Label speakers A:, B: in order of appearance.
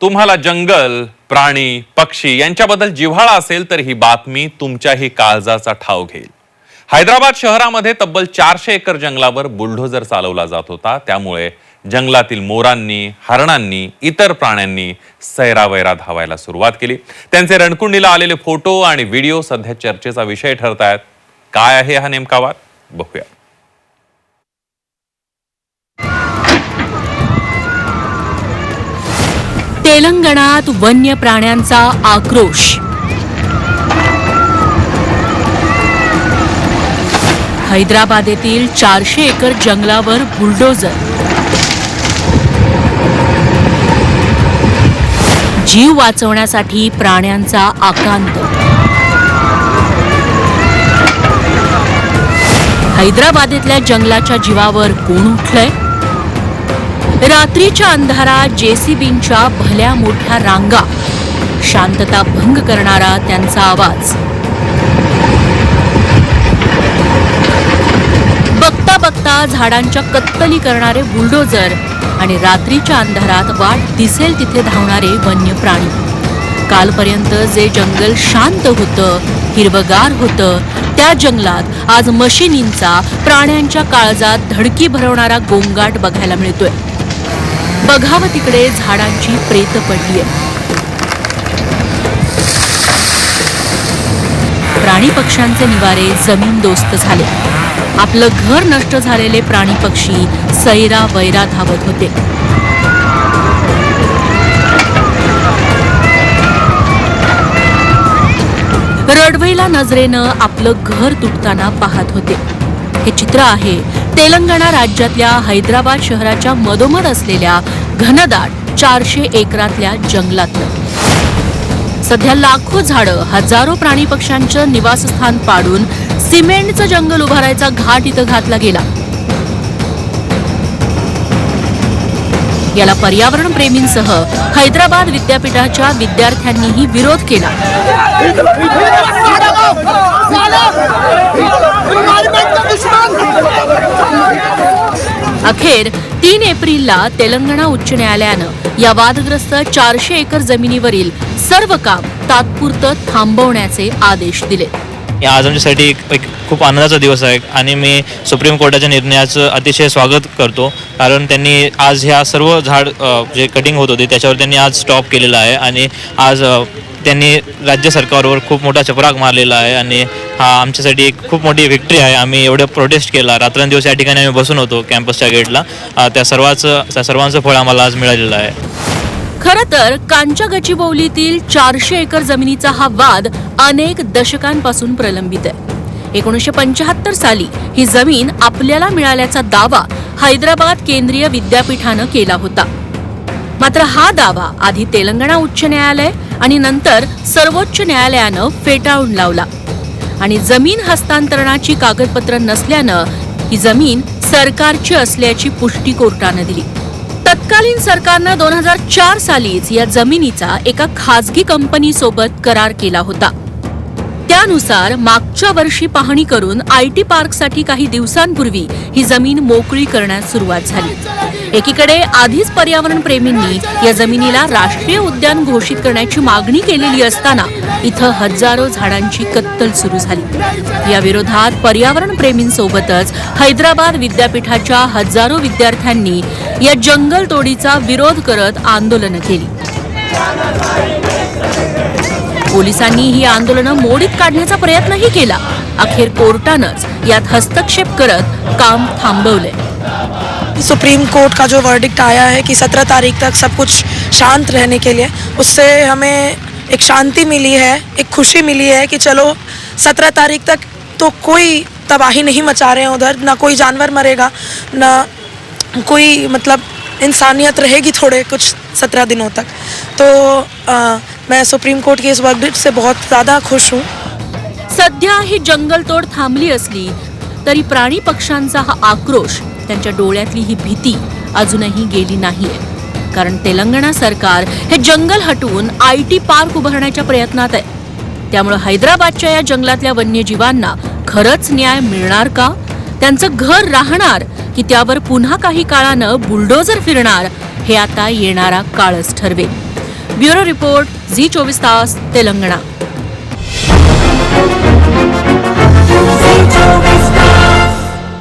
A: तुम्हाला जंगल प्राणी पक्षी यांच्याबद्दल जिव्हाळा असेल तर ही बातमी तुमच्याही काळजाचा ठाव घेईल. हैदराबाद शहरामध्ये तब्बल चारशे एकर जंगलावर बुलडोझर चालवला जात होता. त्यामुळे जंगलातील मोरांनी हरणांनी इतर प्राण्यांनी सैरावैरा धावायला सुरुवात केली. त्यांचे रणकुंडीला आलेले फोटो आणि व्हिडिओ सध्या चर्चेचा विषय ठरत आहेत काय आहे हा नेमका वाद? बघूया.
B: तेलंगणात वन्य प्राण्यांचा आक्रोश. हैदराबाद येथील चारशे एकर जंगलावर बुलडोजर. जीव वाचवण्यासाठी प्राण्यांचा आकांत हैदराबादेतल्या जंगलाच्या जीवावर कोण उठलंय? रात्रीच्या अंधारात जेसीबींच्या भल्या मोठ्या रांगा. शांतता भंग करणारा त्यांचा आवाज. बघता बघता झाडांच्या कत्तली करणारे बुलडोजर आणि रात्रीच्या अंधारात वाट दिसेल तिथे धावणारे वन्य प्राणी कालपर्यंत जे जंगल शांत होतं हिरवगार होतं त्या जंगलात आज मशिनींचा प्राण्यांच्या काळजात धडकी भरवणारा गोंगाट बघायला मिळतोय. बघावं तिकडे झाडांची प्रेत पडलीय. प्राणी पक्ष्यांचे निवारे जमीन दोस्त झाले. आपलं घर नष्ट झालेले प्राणी पक्षी सैरा वैरा धावत होते. रडवेला नजरेनं आपलं घर तुटताना पाहत होते. हे चित्र आहे तेलंगणा राज्यातल्या हैदराबाद शहराच्या मधोमध असलेल्या घनदाट चारशे एकरातल्या जंगलातलं सध्या लाखो झाडं हजारो प्राणी पक्ष्यांचं निवासस्थान पाडून सिमेंटचं जंगल उभारायचा घाट इथं घातला गेला याला पर्यावरण प्रेमींसह हैदराबाद विद्यापीठाच्या विद्यार्थ्यांनीही विरोध केला अखेर तीन एप्रिलला तेलंगणा उच्च न्यायालयानं या वादग्रस्त चारशे एकर जमिनीवरील सर्व काम तात्पुरतं थांबवण्याचे आदेश दिले.
C: आज आमच्यासाठी एक एक खूप आनंदाचा दिवस आहे आणि मी सुप्रीम कोर्टाच्या निर्णयाचं अतिशय स्वागत करतो. कारण त्यांनी आज ह्या सर्व झाड जे कटिंग होत होते त्याच्यावर त्यांनी आज स्टॉप केलेला आहे आणि आज त्यांनी राज्य सरकारवर खूप मोठा चपराक मारलेला आहे आणि हा आमच्यासाठी एक खूप मोठी व्हिक्टरी आहे. आम्ही एवढं प्रोटेस्ट केला. रात्रंदिवस या ठिकाणी आम्ही बसून होतो कॅम्पसच्या गेटला त्या सर्वाचं त्या सर्वांचं फळ आम्हाला आज मिळालेलं आहे.
B: खरं तर कांच्या गचिबौलीतील चारशे एकर जमिनीचा हा वाद अनेक दशकांपासून प्रलंबित आहे. एकोणीसशे पंच्याहत्तर साली ही जमीन आपल्याला मिळाल्याचा दावा हैदराबाद केंद्रीय विद्यापीठानं केला होता. मात्र हा दावा आधी तेलंगणा उच्च न्यायालय आणि नंतर सर्वोच्च न्यायालयानं फेटाळून लावला. आणि जमीन हस्तांतरणाची कागदपत्र नसल्यानं ही जमीन सरकारची असल्याची पुष्टी कोर्टानं दिली. तत्कालीन सरकारनं दोन हजार चार सालीच या जमिनीचा एका खाजगी कंपनीसोबत करार केला होता. त्यानुसार मागच्या वर्षी पाहणी करून आय टी पार्कसाठी काही दिवसांपूर्वी ही जमीन मोकळी करण्यास सुरुवात झाली. एकीकडे आधीच पर्यावरण प्रेमींनी या जमिनीला राष्ट्रीय उद्यान घोषित करण्याची मागणी केलेली असताना इथं हजारो झाडांची कत्तल सुरू झाली. या विरोधात पर्यावरण प्रेमींसोबतच हैदराबाद विद्यापीठाच्या हजारो विद्यार्थ्यांनी या जंगल तोडीचा विरोध करत आंदोलनं केली. पोलिसांनी ही आंदोलनं मोडीत काढण्याचा प्रयत्नही केला. अखेर कोर्टानंच यात हस्तक्षेप करत काम थांबवले.
D: सुप्रीम कोर्ट का जो वर्डिक्ट आया है कि सत्रह तारीख तक सब कुछ शांत रहने के लिए उससे हमें एक शांति मिली है एक खुशी मिली है कि चलो सत्रह तारीख तक तो कोई तबाही नहीं मचा रहे हैं उधर ना कोई जानवर मरेगा ना कोई मतलब इंसानियत रहेगी थोड़े कुछ सत्रह दिनों तक। तो मैं सुप्रीम कोर्ट के इस वर्डिक्ट से बहुत ज़्यादा खुश हूँ।
B: सध्या ही जंगलतोड थांबली असली तरी प्राणी पक्ष्यांचा हा आक्रोश त्यांच्या डोळ्यातली ही भीती अजूनही गेली नाहीये. कारण तेलंगणा सरकार हे जंगल हटवून आय टी पार्क उभारण्याच्या प्रयत्नात आहे. त्यामुळे हैदराबादच्या या जंगलातल्या वन्यजीवांना खरंच न्याय मिळणार का? त्यांचं घर राहणार की त्यावर पुन्हा काही काळानं बुलडोजर फिरणार हे आता येणारा काळच ठरवेल. ब्युरो रिपोर्ट झी चोवीस तास तेलंगणा.